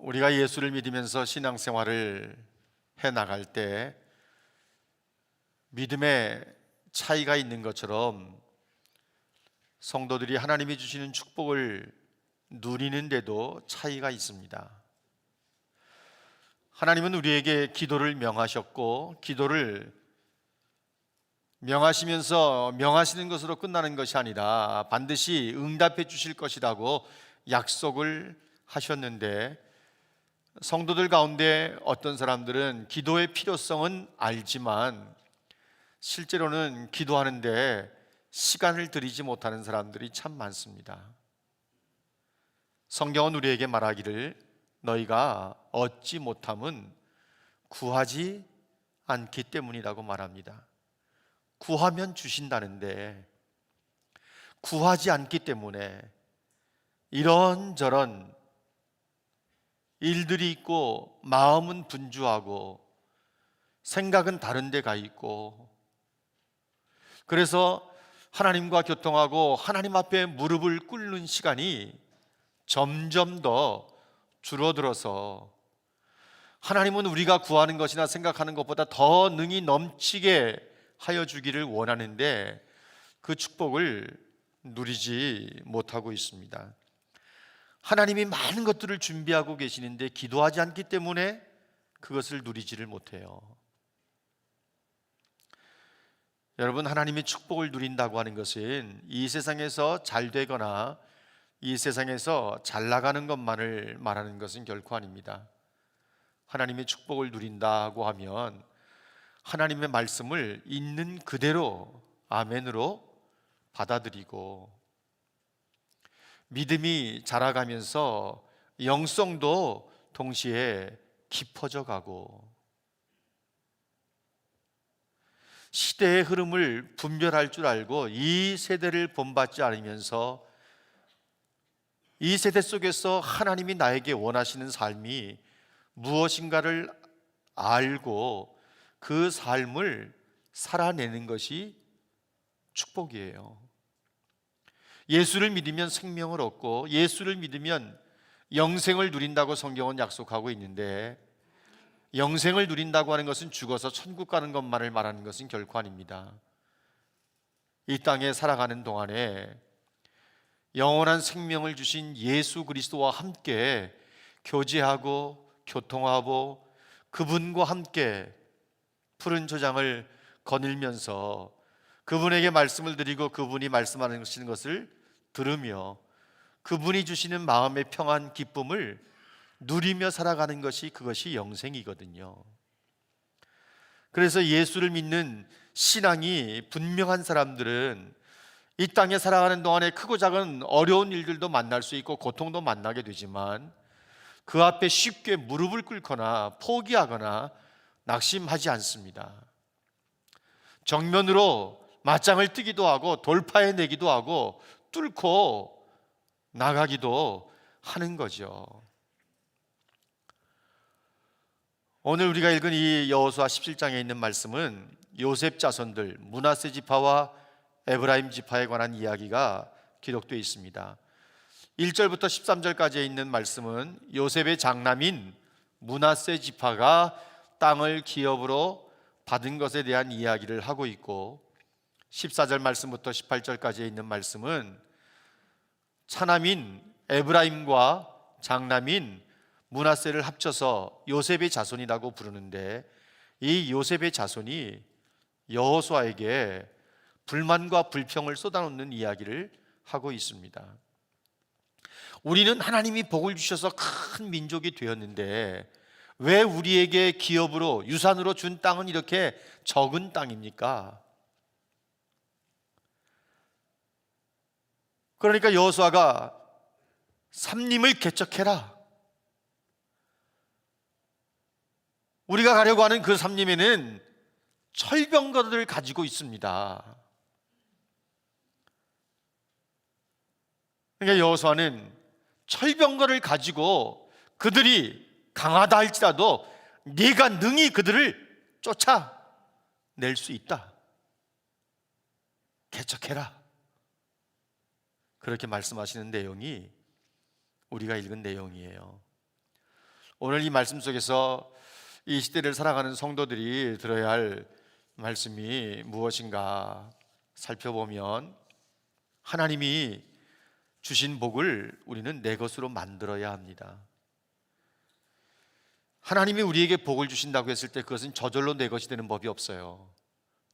우리가 예수를 믿으면서 신앙생활을 해 나갈 때 믿음의 차이가 있는 것처럼 성도들이 하나님이 주시는 축복을 누리는데도 차이가 있습니다. 하나님은 우리에게 기도를 명하셨고 기도를 명하시면서 명하시는 것으로 끝나는 것이 아니라 반드시 응답해 주실 것이라고 약속을 하셨는데 성도들 가운데 어떤 사람들은 기도의 필요성은 알지만 실제로는 기도하는데 시간을 들이지 못하는 사람들이 참 많습니다. 성경은 우리에게 말하기를 너희가 얻지 못함은 구하지 않기 때문이라고 말합니다. 구하면 주신다는데 구하지 않기 때문에 이런저런 일들이 있고 마음은 분주하고 생각은 다른 데 가 있고 그래서 하나님과 교통하고 하나님 앞에 무릎을 꿇는 시간이 점점 더 줄어들어서 하나님은 우리가 구하는 것이나 생각하는 것보다 더 능히 넘치게 하여 주기를 원하는데 그 축복을 누리지 못하고 있습니다. 하나님이 많은 것들을 준비하고 계시는데 기도하지 않기 때문에 그것을 누리지를 못해요. 여러분, 하나님의 축복을 누린다고 하는 것은 이 세상에서 잘 되거나 이 세상에서 잘 나가는 것만을 말하는 것은 결코 아닙니다. 하나님의 축복을 누린다고 하면 하나님의 말씀을 있는 그대로 아멘으로 받아들이고 믿음이 자라가면서 영성도 동시에 깊어져 가고 시대의 흐름을 분별할 줄 알고 이 세대를 본받지 않으면서 이 세대 속에서 하나님이 나에게 원하시는 삶이 무엇인가를 알고 그 삶을 살아내는 것이 축복이에요. 예수를 믿으면 생명을 얻고 예수를 믿으면 영생을 누린다고 성경은 약속하고 있는데 영생을 누린다고 하는 것은 죽어서 천국 가는 것만을 말하는 것은 결코 아닙니다. 이 땅에 살아가는 동안에 영원한 생명을 주신 예수 그리스도와 함께 교제하고 교통하고 그분과 함께 푸른 조장을 거닐면서 그분에게 말씀을 드리고 그분이 말씀하는 것을 들으며 그분이 주시는 마음의 평안 기쁨을 누리며 살아가는 것이 그것이 영생이거든요. 그래서 예수를 믿는 신앙이 분명한 사람들은 이 땅에 살아가는 동안에 크고 작은 어려운 일들도 만날 수 있고 고통도 만나게 되지만 그 앞에 쉽게 무릎을 꿇거나 포기하거나 낙심하지 않습니다. 정면으로 맞짱을 뜨기도 하고 돌파해 내기도 하고 뚫고 나가기도 하는 거죠. 오늘 우리가 읽은 이 여호수아 17장에 있는 말씀은 요셉 자손들 문하세 지파와 에브라임 지파에 관한 이야기가 기록되어 있습니다. 1절부터 13절까지에 있는 말씀은 요셉의 장남인 문하세 지파가 땅을 기업으로 받은 것에 대한 이야기를 하고 있고 14절 말씀부터 18절까지에 있는 말씀은 차남인 에브라임과 장남인 문하세를 합쳐서 요셉의 자손이라고 부르는데 이 요셉의 자손이 여호수아에게 불만과 불평을 쏟아놓는 이야기를 하고 있습니다. 우리는 하나님이 복을 주셔서 큰 민족이 되었는데 왜 우리에게 기업으로 유산으로 준 땅은 이렇게 적은 땅입니까? 그러니까 여호수아가 삼림을 개척해라. 우리가 가려고 하는 그 삼림에는 철병거들을 가지고 있습니다. 그러니까 여호수아는 철병거를 가지고 그들이 강하다 할지라도 네가 능히 그들을 쫓아낼 수 있다. 개척해라. 그렇게 말씀하시는 내용이 우리가 읽은 내용이에요. 오늘 이 말씀 속에서 이 시대를 살아가는 성도들이 들어야 할 말씀이 무엇인가 살펴보면 하나님이 주신 복을 우리는 내 것으로 만들어야 합니다. 하나님이 우리에게 복을 주신다고 했을 때 그것은 저절로 내 것이 되는 법이 없어요.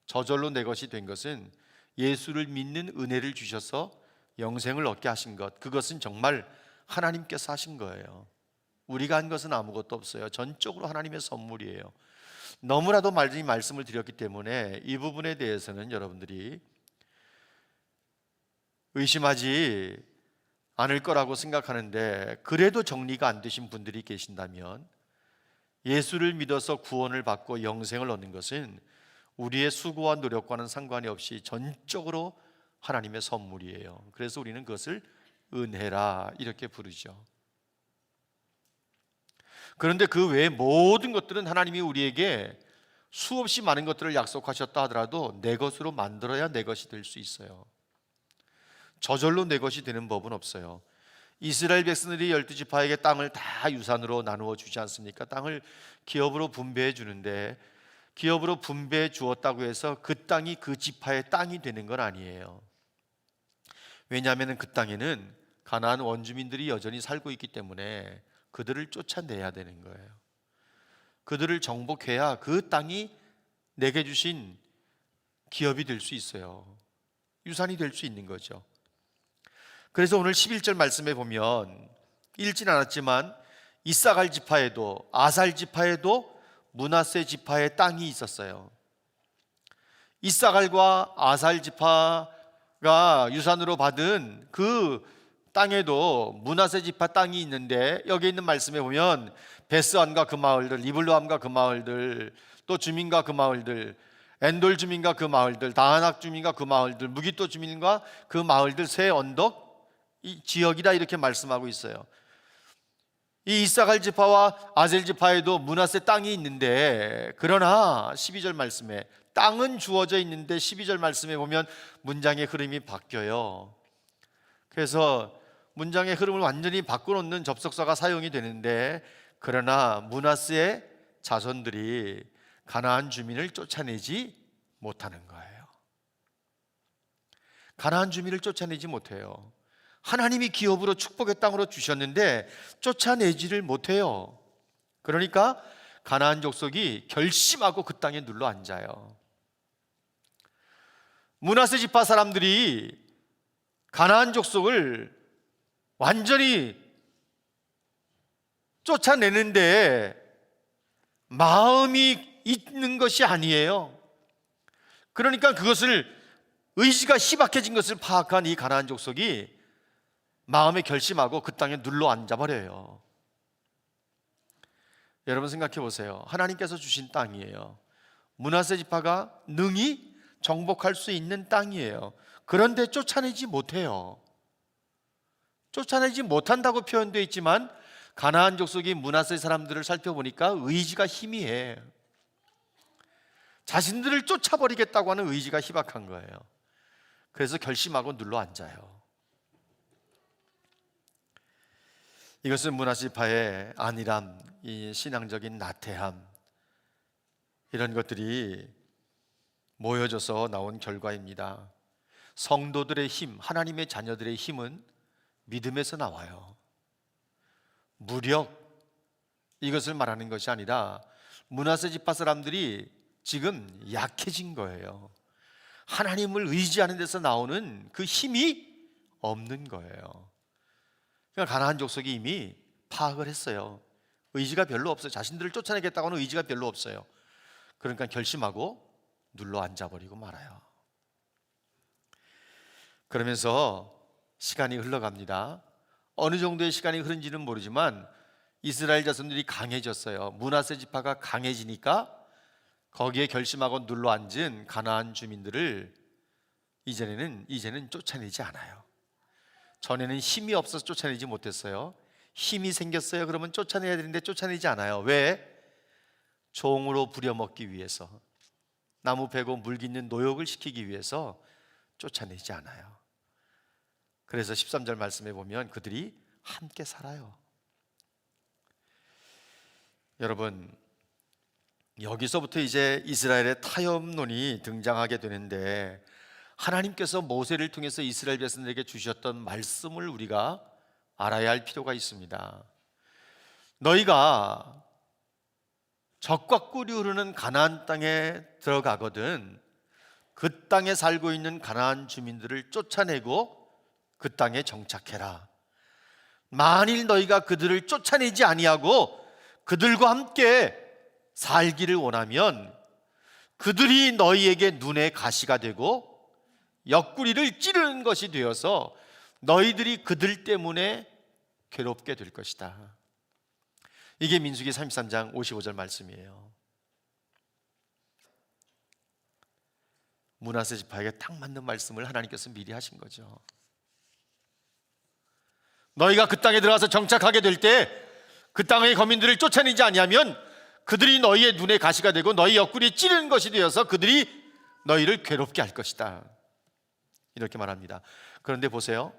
저절로 내 것이 된 것은 예수를 믿는 은혜를 주셔서 영생을 얻게 하신 것. 그것은 정말 하나님께서 하신 거예요. 우리가 한 것은 아무것도 없어요. 전적으로 하나님의 선물이에요. 너무나도 많이 말씀을 드렸기 때문에 이 부분에 대해서는 여러분들이 의심하지 않을 거라고 생각하는데 그래도 정리가 안 되신 분들이 계신다면 예수를 믿어서 구원을 받고 영생을 얻는 것은 우리의 수고와 노력과는 상관이 없이 전적으로 하나님의 선물이에요. 그래서 우리는 그것을 은혜라 이렇게 부르죠. 그런데 그 외의 모든 것들은 하나님이 우리에게 수없이 많은 것들을 약속하셨다 하더라도 내 것으로 만들어야 내 것이 될 수 있어요. 저절로 내 것이 되는 법은 없어요. 이스라엘 백성들이 열두 지파에게 땅을 다 유산으로 나누어 주지 않습니까? 땅을 기업으로 분배해 주는데 기업으로 분배해 주었다고 해서 그 땅이 그 지파의 땅이 되는 건 아니에요. 왜냐하면 그 땅에는 가나안 원주민들이 여전히 살고 있기 때문에 그들을 쫓아내야 되는 거예요. 그들을 정복해야 그 땅이 내게 주신 기업이 될 수 있어요. 유산이 될 수 있는 거죠. 그래서 오늘 11절 말씀에 보면 읽진 않았지만 이사갈 지파에도 아살 지파에도 문하세 지파의 땅이 있었어요. 이사갈과 아살 지파 가 유산으로 받은 그 땅에도 문하세 지파 땅이 있는데 여기 있는 말씀에 보면 베스안과 그 마을들, 리블로암과 그 마을들, 또 주민과 그 마을들, 엔돌 주민과 그 마을들, 다하낙 주민과 그 마을들, 무기토 주민과 그 마을들 세 언덕 이 지역이다 이렇게 말씀하고 있어요. 이 이사갈 지파와 아셀 지파에도 문하세 땅이 있는데 그러나 12절 말씀에 땅은 주어져 있는데 12절 말씀에 보면 문장의 흐름이 바뀌어요. 그래서 문장의 흐름을 완전히 바꿔놓는 접속사가 사용이 되는데 그러나 문하스의 자손들이 가나안 주민을 쫓아내지 못하는 거예요. 가나안 주민을 쫓아내지 못해요. 하나님이 기업으로 축복의 땅으로 주셨는데 쫓아내지를 못해요. 그러니까 가나안 족속이 결심하고 그 땅에 눌러 앉아요. 문하세 지파 사람들이 가나안 족속을 완전히 쫓아내는데 마음이 있는 것이 아니에요. 그러니까 그것을 의지가 희박해진 것을 파악한 이 가나안 족속이 마음에 결심하고 그 땅에 눌러 앉아 버려요. 여러분 생각해 보세요. 하나님께서 주신 땅이에요. 문하세 지파가 능히 정복할 수 있는 땅이에요. 그런데 쫓아내지 못해요. 쫓아내지 못한다고 표현되어 있지만 가나안 족속이 문하세 사람들을 살펴보니까 의지가 희미해. 자신들을 쫓아버리겠다고 하는 의지가 희박한 거예요. 그래서 결심하고 눌러 앉아요. 이것은 문화시파의 안일함, 이 신앙적인 나태함 이런 것들이 모여져서 나온 결과입니다. 성도들의 힘, 하나님의 자녀들의 힘은 믿음에서 나와요. 무력 이것을 말하는 것이 아니라 문화세 지파 사람들이 지금 약해진 거예요. 하나님을 의지하는 데서 나오는 그 힘이 없는 거예요. 그러니까 가나안 족속이 이미 파악을 했어요. 의지가 별로 없어요. 자신들을 쫓아내겠다고는 의지가 별로 없어요. 그러니까 결심하고 눌러 앉아버리고 말아요. 그러면서 시간이 흘러갑니다. 어느 정도의 시간이 흐른지는 모르지만 이스라엘 자손들이 강해졌어요. 문하세 지파가 강해지니까 거기에 결심하고 눌러 앉은 가나안 주민들을 이전에는 이제는 쫓아내지 않아요. 전에는 힘이 없어서 쫓아내지 못했어요. 힘이 생겼어요. 그러면 쫓아내야 되는데 쫓아내지 않아요. 왜? 종으로 부려먹기 위해서 나무 베고 물깃는 노역을 시키기 위해서 쫓아내지 않아요. 그래서 13절 말씀에 보면 그들이 함께 살아요. 여러분 여기서부터 이제 이스라엘의 타협론이 등장하게 되는데 하나님께서 모세를 통해서 이스라엘 백성들에게 주셨던 말씀을 우리가 알아야 할 필요가 있습니다. 너희가 적과 꿀이 흐르는 가나안 땅에 들어가거든 그 땅에 살고 있는 가나안 주민들을 쫓아내고 그 땅에 정착해라. 만일 너희가 그들을 쫓아내지 아니하고 그들과 함께 살기를 원하면 그들이 너희에게 눈의 가시가 되고 옆구리를 찌르는 것이 되어서 너희들이 그들 때문에 괴롭게 될 것이다. 이게 민수기 33장 55절 말씀이에요. 문하세 지파에게 딱 맞는 말씀을 하나님께서 미리 하신 거죠. 너희가 그 땅에 들어가서 정착하게 될 때 그 땅의 거민들을 쫓아내지 아니하면 그들이 너희의 눈에 가시가 되고 너희 옆구리에 찌르는 것이 되어서 그들이 너희를 괴롭게 할 것이다. 이렇게 말합니다. 그런데 보세요.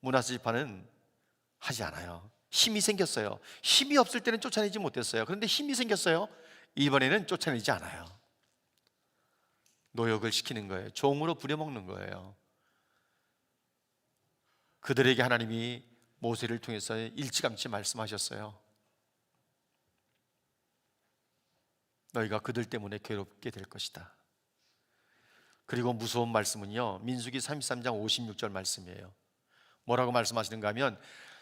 문하세 지파는 하지 않아요. 힘이 생겼어요. 힘이 없을 때는 쫓아내지 못했어요. 그런데 힘이 생겼어요. 이번에는 쫓아내지 않아요. 노역을 시키는 거예요. 종으로 부려먹는 거예요. 그들에게 하나님이 모세를 통해서 일찌감치 말씀하셨어요. 너희가 그들 때문에 괴롭게 될 것이다. 그리고 무서운 말씀은요. 민수기 33장 56절 말씀이에요. 뭐라고 말씀하시는가 하면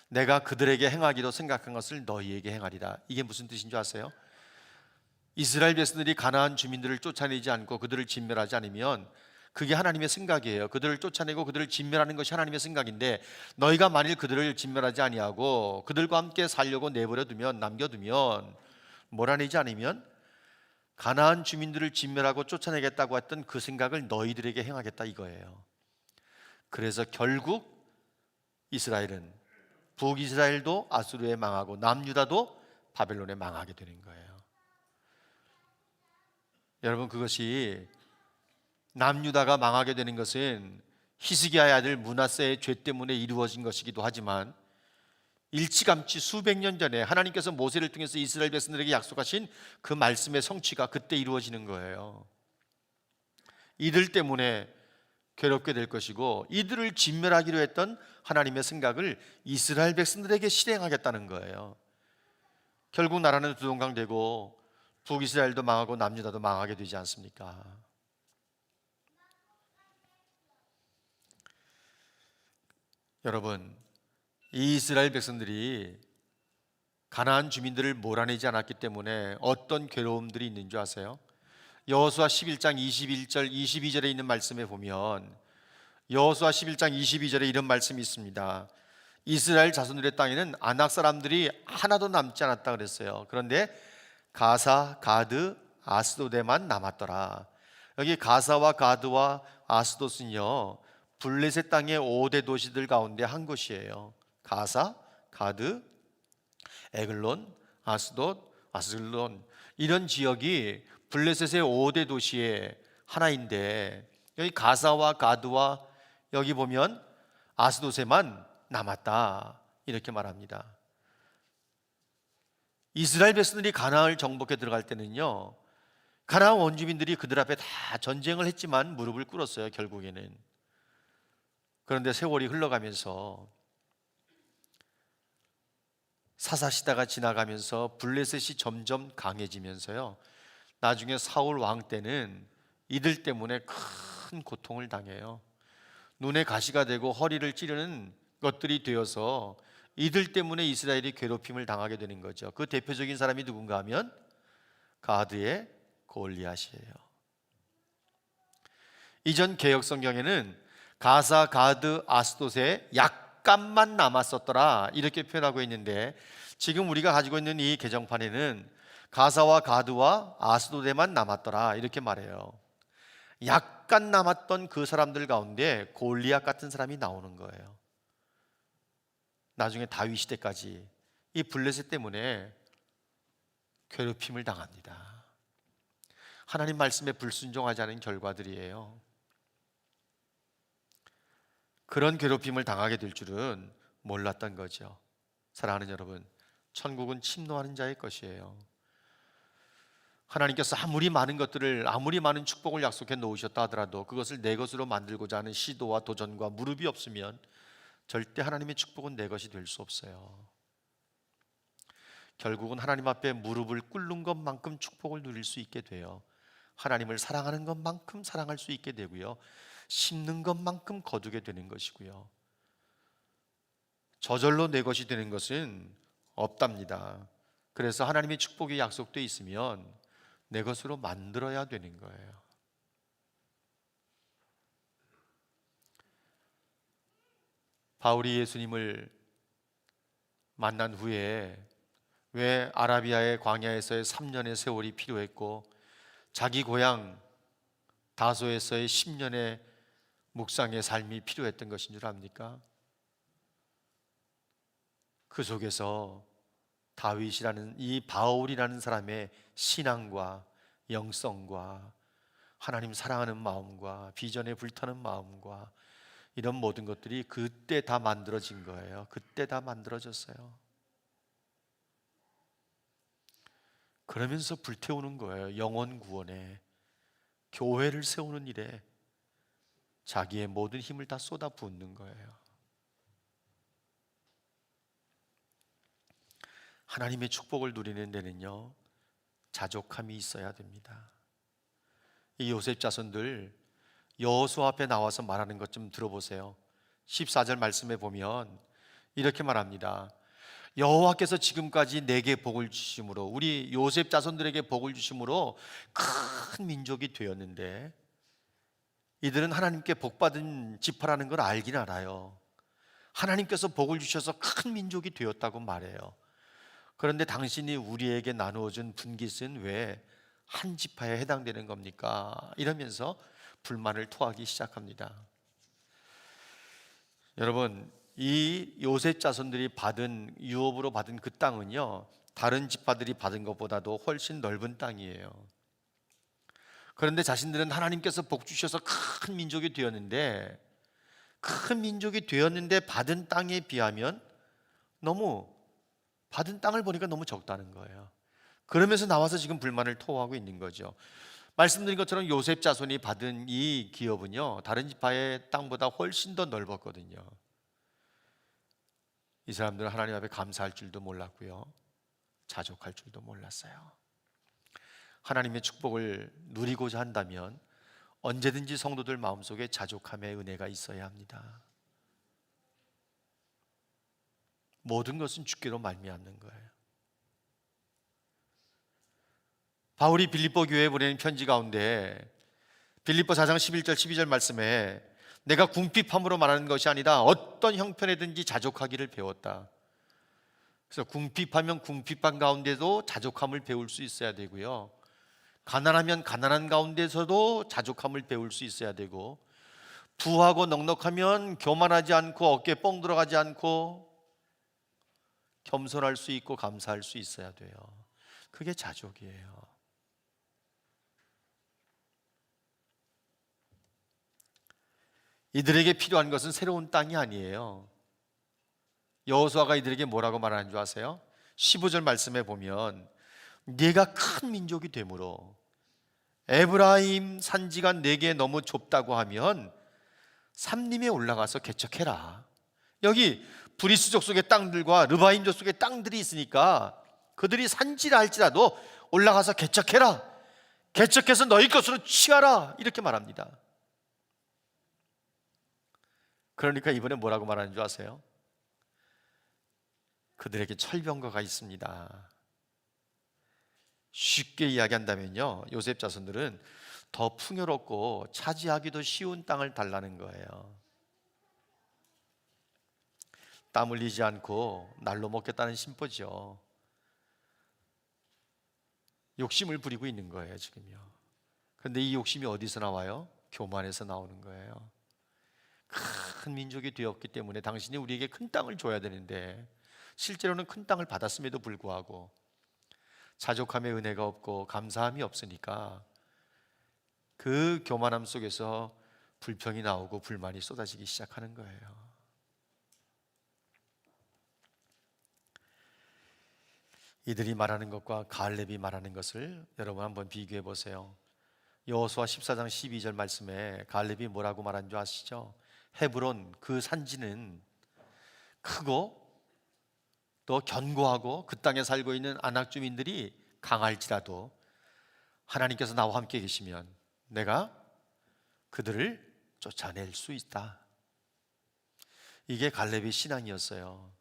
내가 그들에게 행하기로 생각한 것을 너희에게 행하리라. 이게 무슨 뜻인 줄 아세요? 이스라엘 백성들이 가나안 주민들을 쫓아내지 않고 그들을 진멸하지 않으면 그게 하나님의 생각이에요. 그들을 쫓아내고 그들을 진멸하는 것이 하나님의 생각인데 너희가 만일 그들을 진멸하지 아니하고 그들과 함께 살려고 내버려 두면 남겨 두면 몰아내지 않으면 가나안 주민들을 진멸하고 쫓아내겠다고 했던 그 생각을 너희들에게 행하겠다 이거예요. 그래서 결국 이스라엘은 북이스라엘도 아수르에 망하고 남유다도 바벨론에 망하게 되는 거예요. 여러분 그것이 남유다가 망하게 되는 것은 히스기야의 아들 문하세의 죄 때문에 이루어진 것이기도 하지만 일찌감치 수백 년 전에 하나님께서 모세를 통해서 이스라엘 백성들에게 약속하신 그 말씀의 성취가 그때 이루어지는 거예요. 이들 때문에 괴롭게 될 것이고 이들을 진멸하기로 했던 하나님의 생각을 이스라엘 백성들에게 실행하겠다는 거예요. 결국 나라는 두동강되고 북이스라엘도 망하고 남유다도 망하게 되지 않습니까? 여러분, 이 이스라엘 백성들이 가나안 주민들을 몰아내지 않았기 때문에 어떤 괴로움들이 있는 줄 아세요? 여호수아 11장 21절 22절에 있는 말씀에 보면 여호수아 11장 22절에 이런 말씀이 있습니다. 이스라엘 자손들의 땅에는 아낙 사람들이 하나도 남지 않았다 그랬어요. 그런데 가사, 가드, 아스도데만 남았더라. 여기 가사와 가드와 아스도스는요. 블레셋 땅의 5대 도시들 가운데 한 곳이에요. 가사, 가드, 에글론, 아스돗, 아슬론 이런 지역이 블레셋의 5대 도시의 하나인데 여기 가사와 가드와 여기 보면 아스돗에만 남았다 이렇게 말합니다. 이스라엘 백성들이 가나안을 정복해 들어갈 때는요. 가나안 원주민들이 그들 앞에 다 전쟁을 했지만 무릎을 꿇었어요. 결국에는. 그런데 세월이 흘러가면서 사사시다가 지나가면서 블레셋이 점점 강해지면서요. 나중에 사울 왕 때는 이들 때문에 큰 고통을 당해요. 눈에 가시가 되고 허리를 찌르는 것들이 되어서 이들 때문에 이스라엘이 괴롭힘을 당하게 되는 거죠. 그 대표적인 사람이 누군가 하면 가드의 골리앗이에요. 이전 개혁 성경에는 가사, 가드, 아스돗에 약간만 남았었더라 이렇게 표현하고 있는데 지금 우리가 가지고 있는 이 개정판에는 가사와 가드와 아스돗에만 남았더라 이렇게 말해요. 약간 남았던 그 사람들 가운데 골리앗 같은 사람이 나오는 거예요. 나중에 다윗 시대까지 이 블레셋 때문에 괴롭힘을 당합니다. 하나님 말씀에 불순종하지 않은 결과들이에요. 그런 괴롭힘을 당하게 될 줄은 몰랐던 거죠. 사랑하는 여러분, 천국은 침노하는 자의 것이에요. 하나님께서 아무리 많은 것들을 아무리 많은 축복을 약속해 놓으셨다 하더라도 그것을 내 것으로 만들고자 하는 시도와 도전과 무릎이 없으면 절대 하나님의 축복은 내 것이 될 수 없어요. 결국은 하나님 앞에 무릎을 꿇는 것만큼 축복을 누릴 수 있게 돼요. 하나님을 사랑하는 것만큼 사랑할 수 있게 되고요. 심는 것만큼 거두게 되는 것이고요. 저절로 내 것이 되는 것은 없답니다. 그래서 하나님의 축복이 약속되어 있으면 내 것으로 만들어야 되는 거예요. 바울이 예수님을 만난 후에 왜 아라비아의 광야에서의 3년의 세월이 필요했고 자기 고향 다소에서의 10년의 묵상의 삶이 필요했던 것인 줄 압니까? 그 속에서 다윗이라는 이 바울이라는 사람의 신앙과 영성과 하나님 사랑하는 마음과 비전에 불타는 마음과 이런 모든 것들이 그때 다 만들어진 거예요. 그때 다 만들어졌어요. 그러면서 불태우는 거예요. 영원 구원에 교회를 세우는 일에 자기의 모든 힘을 다 쏟아 붓는 거예요. 하나님의 축복을 누리는 데는요. 자족함이 있어야 됩니다. 이 요셉 자손들 여호수 앞에 나와서 말하는 것 좀 들어보세요. 14절 말씀에 보면 이렇게 말합니다. 여호와께서 지금까지 내게 복을 주심으로 우리 요셉 자손들에게 복을 주심으로 큰 민족이 되었는데 이들은 하나님께 복 받은 지파라는 걸 알긴 알아요. 하나님께서 복을 주셔서 큰 민족이 되었다고 말해요. 그런데 당신이 우리에게 나누어 준 분깃은 왜 한 지파에 해당되는 겁니까? 이러면서 불만을 토하기 시작합니다. 여러분, 이 요셉 자손들이 받은 유업으로 받은 그 땅은요. 다른 지파들이 받은 것보다도 훨씬 넓은 땅이에요. 그런데 자신들은 하나님께서 복 주셔서 큰 민족이 되었는데 큰 민족이 되었는데 받은 땅에 비하면 너무 받은 땅을 보니까 너무 적다는 거예요. 그러면서 나와서 지금 불만을 토하고 있는 거죠. 말씀드린 것처럼 요셉 자손이 받은 이 기업은요, 다른 지파의 땅보다 훨씬 더 넓었거든요. 이 사람들은 하나님 앞에 감사할 줄도 몰랐고요. 자족할 줄도 몰랐어요. 하나님의 축복을 누리고자 한다면 언제든지 성도들 마음속에 자족함의 은혜가 있어야 합니다. 모든 것은 주께로 말미암는 거예요. 바울이 빌립보 교회에 보내는 편지 가운데 빌립보 4장 11절 12절 말씀에 내가 궁핍함으로 말하는 것이 아니라 어떤 형편에든지 자족하기를 배웠다. 그래서 궁핍하면 궁핍한 가운데도 자족함을 배울 수 있어야 되고요. 가난하면 가난한 가운데서도 자족함을 배울 수 있어야 되고 부하고 넉넉하면 교만하지 않고 어깨 뻥 들어가지 않고 겸손할 수 있고 감사할 수 있어야 돼요. 그게 자족이에요. 이들에게 필요한 것은 새로운 땅이 아니에요. 여호수아가 이들에게 뭐라고 말하는 줄 아세요? 15절 말씀에 보면 네가 큰 민족이 되므로 에브라임 산지가 내게 너무 좁다고 하면 삼림에 올라가서 개척해라. 여기 브리스족 속의 땅들과 르바임족 속의 땅들이 있으니까 그들이 산지라 할지라도 올라가서 개척해라. 개척해서 너희 것으로 취하라. 이렇게 말합니다. 그러니까 이번에 뭐라고 말하는 줄 아세요? 그들에게 철병거가 있습니다. 쉽게 이야기한다면요. 요셉 자손들은 더 풍요롭고 차지하기도 쉬운 땅을 달라는 거예요. 땀 흘리지 않고 날로 먹겠다는 심보죠. 욕심을 부리고 있는 거예요, 지금요. 그런데 이 욕심이 어디서 나와요? 교만에서 나오는 거예요. 큰 민족이 되었기 때문에 당신이 우리에게 큰 땅을 줘야 되는데 실제로는 큰 땅을 받았음에도 불구하고 자족함의 은혜가 없고 감사함이 없으니까 그 교만함 속에서 불평이 나오고 불만이 쏟아지기 시작하는 거예요. 이들이 말하는 것과 갈렙이 말하는 것을 여러분 한번 비교해 보세요. 여호수아 14장 12절 말씀에 갈렙이 뭐라고 말한 줄 아시죠? 헤브론 그 산지는 크고 또 견고하고 그 땅에 살고 있는 안악 주민들이 강할지라도 하나님께서 나와 함께 계시면 내가 그들을 쫓아낼 수 있다. 이게 갈렙의 신앙이었어요.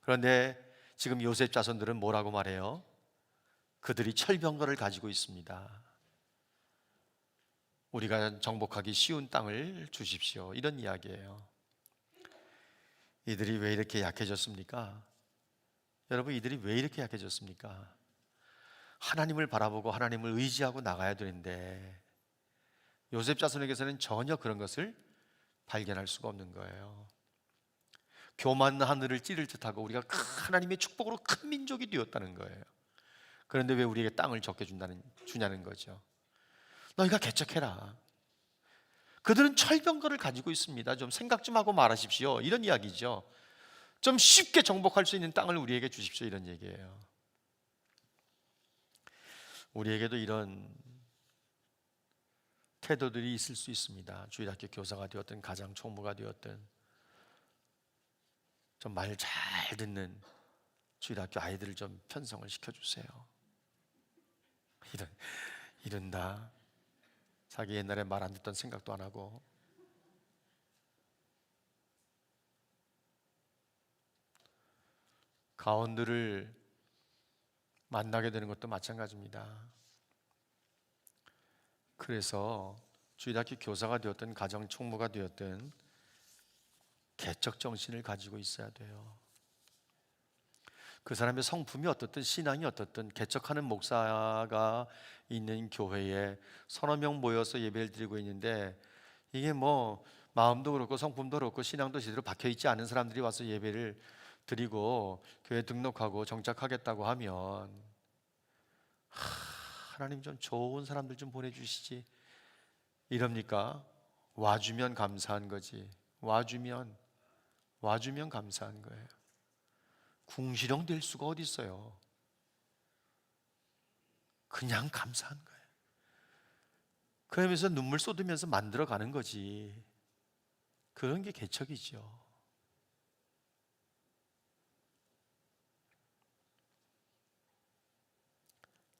그런데 지금 요셉 자손들은 뭐라고 말해요? 그들이 철병거를 가지고 있습니다. 우리가 정복하기 쉬운 땅을 주십시오. 이런 이야기예요. 이들이 왜 이렇게 약해졌습니까? 여러분, 이들이 왜 이렇게 약해졌습니까? 하나님을 바라보고 하나님을 의지하고 나가야 되는데 요셉 자손에게서는 전혀 그런 것을 발견할 수가 없는 거예요. 교만 하늘을 찌를 듯하고 우리가 큰 하나님의 축복으로 큰 민족이 되었다는 거예요. 그런데 왜 우리에게 땅을 적게 준다는 주냐는 거죠. 너희가 개척해라. 그들은 철병거를 가지고 있습니다. 좀 생각 좀 하고 말하십시오. 이런 이야기죠. 좀 쉽게 정복할 수 있는 땅을 우리에게 주십시오. 이런 얘기예요. 우리에게도 이런 태도들이 있을 수 있습니다. 주일학교 교사가 되었든 가장 총무가 되었든 좀 말 잘 듣는 주일학교 아이들을 좀 편성을 시켜주세요. 이런 이런다. 자기 옛날에 말 안 듣던 생각도 안 하고 가원들을 만나게 되는 것도 마찬가지입니다. 그래서 주일학교 교사가 되었든 가정 총무가 되었든 개척 정신을 가지고 있어야 돼요. 그 사람의 성품이 어떻든 신앙이 어떻든 개척하는 목사가 있는 교회에 서너 명 모여서 예배를 드리고 있는데 이게 뭐 마음도 그렇고 성품도 그렇고 신앙도 제대로 박혀 있지 않은 사람들이 와서 예배를 드리고 교회 등록하고 정착하겠다고 하면 하, 하나님 좀 좋은 사람들 좀 보내주시지. 이럽니까? 와주면 감사한 거지. 와주면 와주면 감사한 거예요. 궁시렁 될 수가 어디 있어요? 그냥 감사한 거예요. 그러면서 눈물 쏟으면서 만들어 가는 거지. 그런 게 개척이죠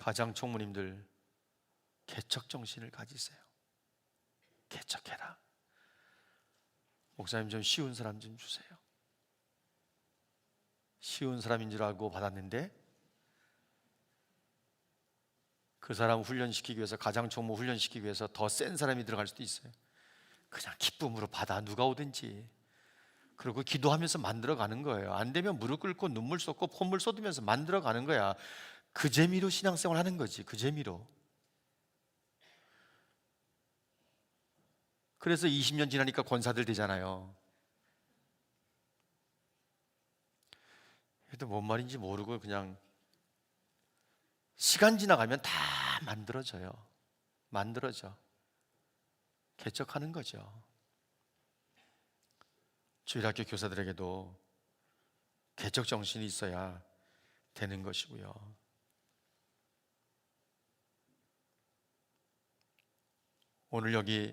가장 총무님들 개척 정신을 가지세요. 개척해라. 목사님 좀 쉬운 사람 좀 주세요. 쉬운 사람인 줄 알고 받았는데 그 사람 훈련시키기 위해서 가장 총무 훈련시키기 위해서 더 센 사람이 들어갈 수도 있어요. 그냥 기쁨으로 받아 누가 오든지. 그리고 기도하면서 만들어 가는 거예요. 안 되면 무릎 꿇고 눈물 쏟고 콧물 쏟으면서 만들어 가는 거야. 그 재미로 신앙생활 하는 거지. 그 재미로. 그래서 20년 지나니까 권사들 되잖아요. 그래도 뭔 말인지 모르고 그냥 시간 지나가면 다 만들어져요. 만들어져. 개척하는 거죠. 주일학교 교사들에게도 개척 정신이 있어야 되는 것이고요. 오늘 여기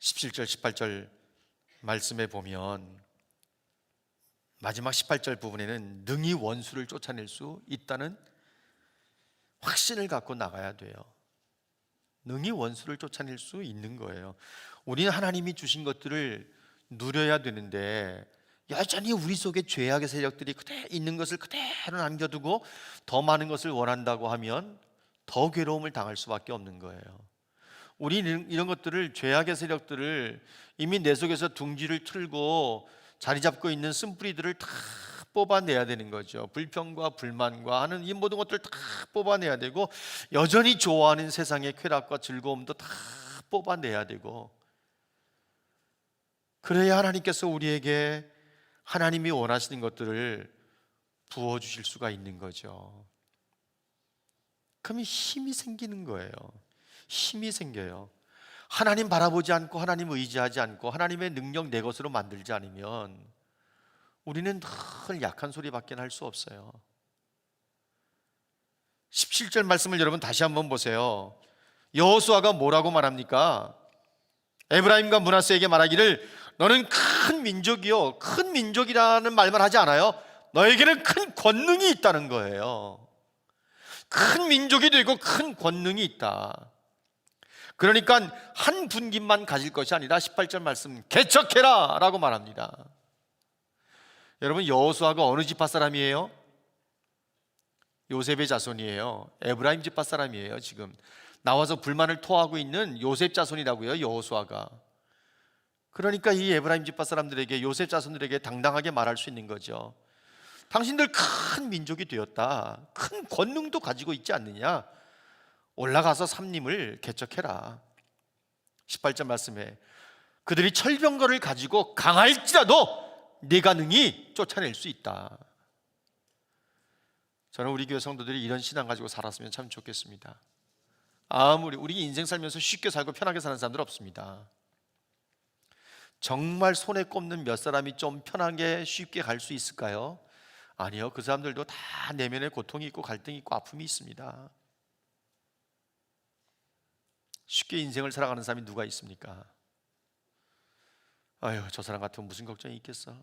17절 18절 말씀에 보면 마지막 18절 부분에는 능히 원수를 쫓아낼 수 있다는 확신을 갖고 나가야 돼요. 능히 원수를 쫓아낼 수 있는 거예요. 우리는 하나님이 주신 것들을 누려야 되는데 여전히 우리 속에 죄악의 세력들이 그대로 있는 것을 그대로 남겨두고 더 많은 것을 원한다고 하면 더 괴로움을 당할 수밖에 없는 거예요. 우리는 이런 것들을 죄악의 세력들을 이미 내 속에서 둥지를 틀고 자리 잡고 있는 쓴뿌리들을 다 뽑아내야 되는 거죠. 불평과 불만과 하는 이 모든 것들 다 뽑아내야 되고 여전히 좋아하는 세상의 쾌락과 즐거움도 다 뽑아내야 되고 그래야 하나님께서 우리에게 하나님이 원하시는 것들을 부어 주실 수가 있는 거죠. 그러면 힘이 생기는 거예요. 힘이 생겨요. 하나님 바라보지 않고 하나님 의지하지 않고 하나님의 능력 내 것으로 만들지 않으면 우리는 늘 약한 소리밖에 할 수 없어요. 17절 말씀을 여러분 다시 한번 보세요. 여호수아가 뭐라고 말합니까? 에브라임과 문하세에게 말하기를 너는 큰 민족이요 큰 민족이라는 말만 하지 않아요. 너에게는 큰 권능이 있다는 거예요. 큰 민족이 되고 큰 권능이 있다. 그러니까 한 분깃만 가질 것이 아니라 18절 말씀 개척해라 라고 말합니다. 여러분 여호수아가 어느 지파 사람이에요? 요셉의 자손이에요. 에브라임 지파 사람이에요. 지금 나와서 불만을 토하고 있는 요셉 자손이라고요. 여호수아가. 그러니까 이 에브라임 지파 사람들에게 요셉 자손들에게 당당하게 말할 수 있는 거죠. 당신들 큰 민족이 되었다. 큰 권능도 가지고 있지 않느냐? 올라가서 삼림을 개척해라. 18절 말씀에 그들이 철병거를 가지고 강할지라도 네가 능히 쫓아낼 수 있다. 저는 우리 교회 성도들이 이런 신앙 가지고 살았으면 참 좋겠습니다. 아무리 우리 인생 살면서 쉽게 살고 편하게 사는 사람들 없습니다. 정말 손에 꼽는 몇 사람이 좀 편하게 쉽게 갈 수 있을까요? 아니요. 그 사람들도 다 내면에 고통이 있고 갈등이 있고 아픔이 있습니다. 쉽게 인생을 살아가는 사람이 누가 있습니까? 아유, 저 사람 같으면 무슨 걱정이 있겠어?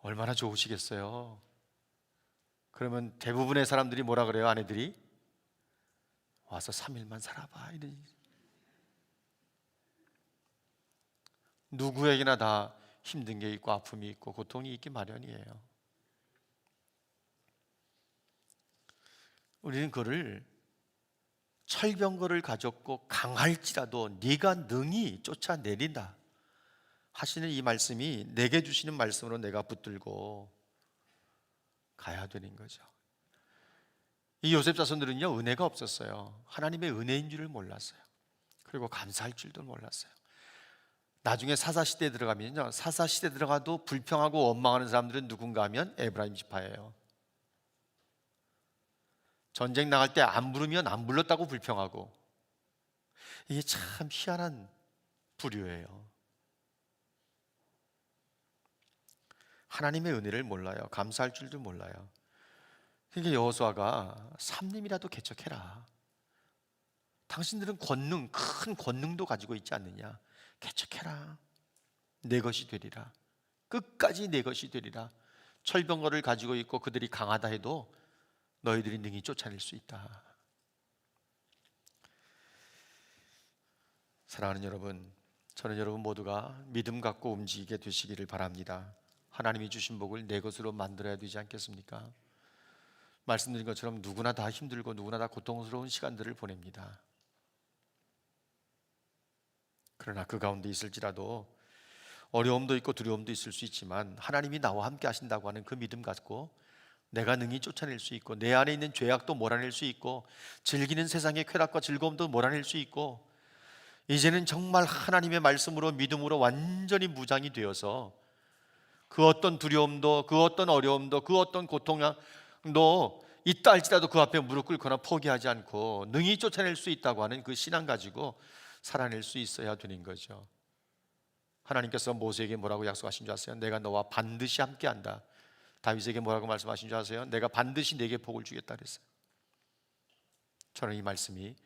얼마나 좋으시겠어요? 그러면 대부분의 사람들이 뭐라 그래요, 아내들이? 와서 3일만 살아봐. 이러니. 누구에게나 다 힘든 게 있고 아픔이 있고 고통이 있기 마련이에요. 우리는 그를 철병거를 가졌고 강할지라도 네가 능히 쫓아내린다 하시는 이 말씀이 내게 주시는 말씀으로 내가 붙들고 가야 되는 거죠. 이 요셉 자손들은요 은혜가 없었어요. 하나님의 은혜인 줄을 몰랐어요. 그리고 감사할 줄도 몰랐어요. 나중에 사사 시대에 들어가면요 사사 시대 들어가도 불평하고 원망하는 사람들은 누군가 하면 에브라임 지파예요. 전쟁 나갈 때 안 부르면 안 불렀다고 불평하고 이게 참 희한한 부류예요. 하나님의 은혜를 몰라요. 감사할 줄도 몰라요. 그러니까 여호수아가 삼림이라도 개척해라. 당신들은 권능, 큰 권능도 가지고 있지 않느냐? 개척해라. 내 것이 되리라. 끝까지 내 것이 되리라. 철병거를 가지고 있고 그들이 강하다 해도 너희들이 능히 쫓아낼 수 있다. 사랑하는 여러분, 저는 여러분 모두가 믿음 갖고 움직이게 되시기를 바랍니다. 하나님이 주신 복을 내 것으로 만들어야 되지 않겠습니까? 말씀드린 것처럼 누구나 다 힘들고 누구나 다 고통스러운 시간들을 보냅니다. 그러나 그 가운데 있을지라도 어려움도 있고 두려움도 있을 수 있지만 하나님이 나와 함께 하신다고 하는 그 믿음 갖고 내가 능히 쫓아낼 수 있고 내 안에 있는 죄악도 몰아낼 수 있고 즐기는 세상의 쾌락과 즐거움도 몰아낼 수 있고 이제는 정말 하나님의 말씀으로 믿음으로 완전히 무장이 되어서 그 어떤 두려움도 그 어떤 어려움도 그 어떤 고통도 있다 할지라도 그 앞에 무릎 꿇거나 포기하지 않고 능히 쫓아낼 수 있다고 하는 그 신앙 가지고 살아낼 수 있어야 되는 거죠. 하나님께서 모세에게 뭐라고 약속하신 줄 아세요? 내가 너와 반드시 함께한다. 다윗에게 뭐라고 말씀하신 줄 아세요? 내가 반드시 내게 복을 주겠다 그랬어요. 저는 이 말씀이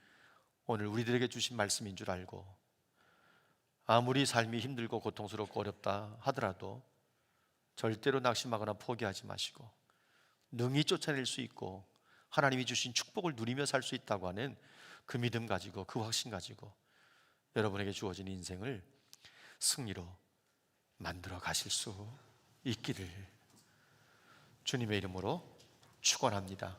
오늘 우리들에게 주신 말씀인 줄 알고 아무리 삶이 힘들고 고통스럽고 어렵다 하더라도 절대로 낙심하거나 포기하지 마시고 능히 쫓아낼 수 있고 하나님이 주신 축복을 누리며 살 수 있다고 하는 그 믿음 가지고 그 확신 가지고 여러분에게 주어진 인생을 승리로 만들어 가실 수 있기를 주님의 이름으로 축원합니다.